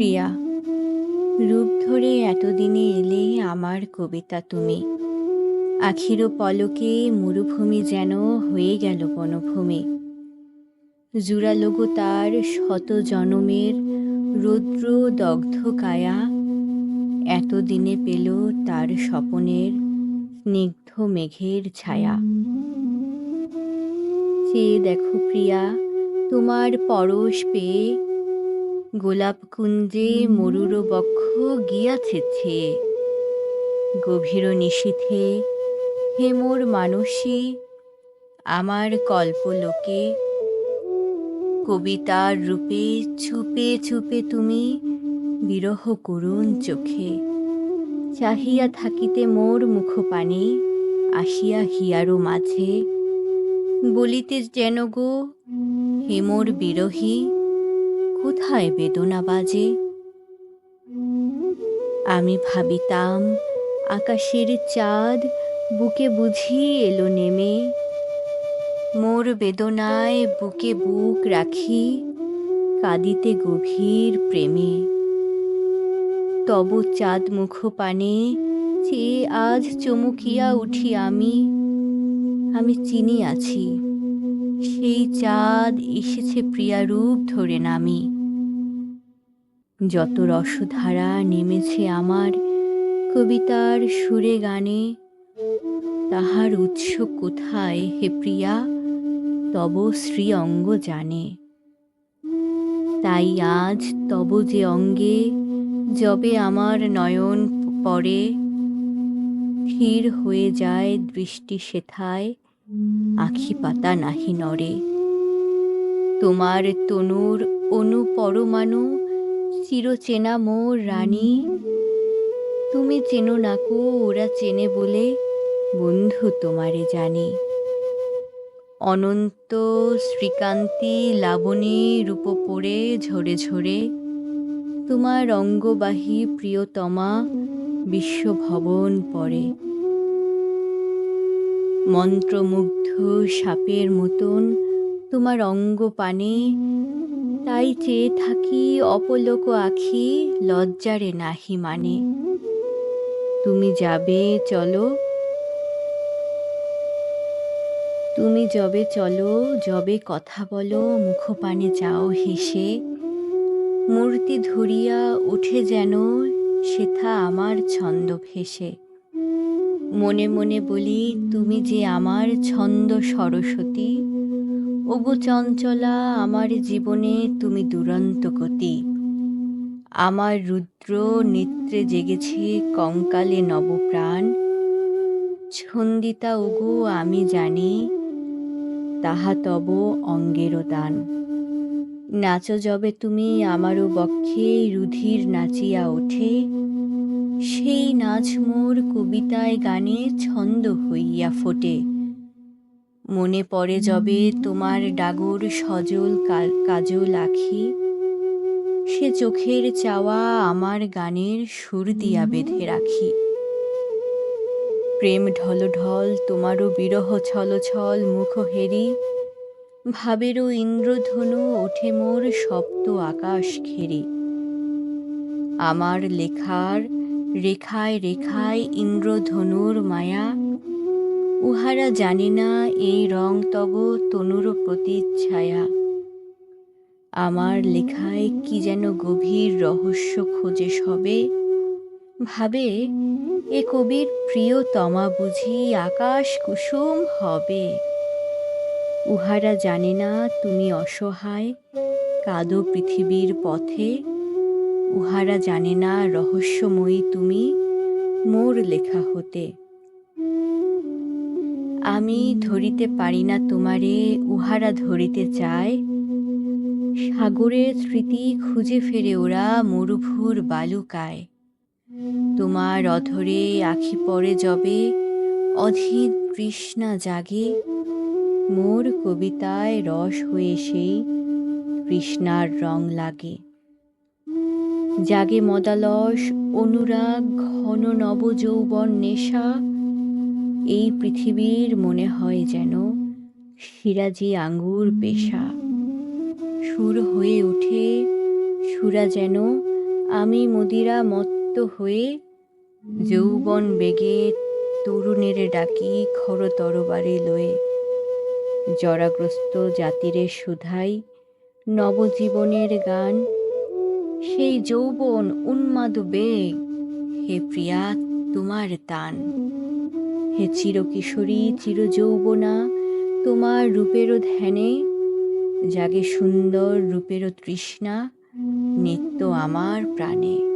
প্রিয়া। রূপ ধরে এতদিনে এলে আমার কবিতা তুমি। আখিরো পলকে মরুভূমি যেন হয়ে গেল বনভূমি। জুড়ালো গো তার শত জনমের রৌদ্র দগ্ধ কায়া। এতদিনে পেল তার স্বপনের স্নিগ্ধ মেঘের ছায়া। চেয়ে দেখো প্রিয়া, তোমার পরশ পেয়ে গোলাপ কুঞ্জে মরুর বক্ষ গিয়াছে ছেয়ে গভীর নিশীথে হে মোর মানসী, আমার কল্পলোকে, কবিতার রূপে ছুপে ছুপে তুমি বিরহ করুণ চোখে। চাহিয়া থাকিতে মোর মুখ মুখপানে আসিয়া হিয়ারো মাঝে। বলিতে যেন গো, হে মোর বিরহী কোথায় বেদনা বাজে আমি ভাবিতাম আকাশের চাঁদ বুকে বুঝি এলো নেমে। মোর বেদনায় বুকে বুক রাখি, কাঁদিতে গভীর প্রেমে। তব চাঁদ মুখ পানে চেয়ে আজ চমকিয়া উঠি আমি আমি চিনি আছি সেই চাঁদ এসেছে প্রিয়া রূপ ধরে নামি। যত রসধারা নেমেছে আমার কবিতার সুরে গানে, তাহার উৎস কোথায় হে প্রিয়া? তব শ্রী অঙ্গ জানে। তাই আজ তব যে অঙ্গে যবে আমার নয়ন পড়ে ধীর হয়ে যায় দৃষ্টি সেথায় আখি পাতা নাহি নড়ে। তোমার তনুর অনুপরমাণু চিরচেনা মোর রানী। তুমি চেনো নাকো ওরা চেনে বলে বন্ধু তোমারে জানি। অনন্ত শ্রীকান্তি লাবণী রূপ পড়ে ঝরে ঝরে। তোমার অঙ্গবাহী প্রিয়তমা বিশ্বভবন পড়ে। মন্ত্রমুগ্ধ সাপের মতন তোমার অঙ্গ পানে তাই চেয়ে থাকি অপলোক আখি লজ্জারে নাহি মানে। তুমি যাবে চলো। তুমি যবে চলো, যবে কথা বলো, মুখপানে যাও হেসে। মূর্তি ধরিয়া উঠে যেন সেথা আমার ছন্দ ভেসে। মনে মনে বলি, তুমি যে আমার ছন্দ সরস্বতী, ওগো চঞ্চলা, আমার জীবনে তুমি দুরন্ত গতি। আমার রুদ্র নেত্রে জেগেছে কঙ্কালে নবপ্রাণ। ছন্দিতা ওগো, আমি জানি তাহা তব অঙ্গেরও দান। নাচো যবে তুমি, আমারও বক্ষে রুধির নাচিয়া ওঠে। সেই নাচ মোর কবিতায় গানে ছন্দ হইয়া ফোটে। মনে পড়ে যবে তোমার ডাগর সজল কাজল আখি। সে চোখের চাওয়া আমার গানের সুর দিয়া বেঁধে রাখি। প্রেম ঢল ঢল তোমারও বিরহ ছল ছল মুখ হেরি। ভাবেরও ইন্দ্রধনু ওঠে মোর সপ্ত আকাশ ঘেরি। আমার লেখার রেখায় রেখায় ইন্দ্রধনুর মায়া। উহারা জানে না এই রং তব তনুর প্রতিচ্ছায়া আমার লেখায় কি যেন গভীর রহস্য খোঁজে সবে। ভাবে, এ কবির প্রিয়তমা বুঝি আকাশ কুসুম হবে। উহারা জানে না তুমি অসহায়, কাদো পৃথিবীর পথে। উহারা জানে না রহস্যময়ী তুমি মোর লেখা হতে। আমি ধরিতে পারি না তোমারে, উহারা ধরিতে চায়। সাগরের স্মৃতি খুঁজে ফেরে ওরা মরুভুর বালুকায়। তোমার অধরে আখি পড়ে যবে, অধীর তৃষ্ণা জাগে। মোর কবিতায় রস হয়ে সেই কৃষ্ণার রং লাগে। জাগে মদালস, অনুরাগ, ঘন নব যৌবন নেশা। এই পৃথিবীর মনে হয় যেন সিরাজি আঙ্গুর পেশা। সুর হয়ে ওঠে, সুরা যেন আমি মদিরা মত্ত হয়ে যৌবন বেগে তরুণের ডাকি খর তরবারি লয়ে। জরাগ্রস্ত জাতিরে সুধাই নবজীবনের গান সেই যৌবন উন্মাদ বেগ। হে প্রিয়া, তোমার তান হে চিরকিশোরী চিরযৌবনা, তোমার রূপেরও ধ্যানে। জাগে সুন্দর রূপেরও তৃষ্ণা, নিত্য আমার প্রাণে।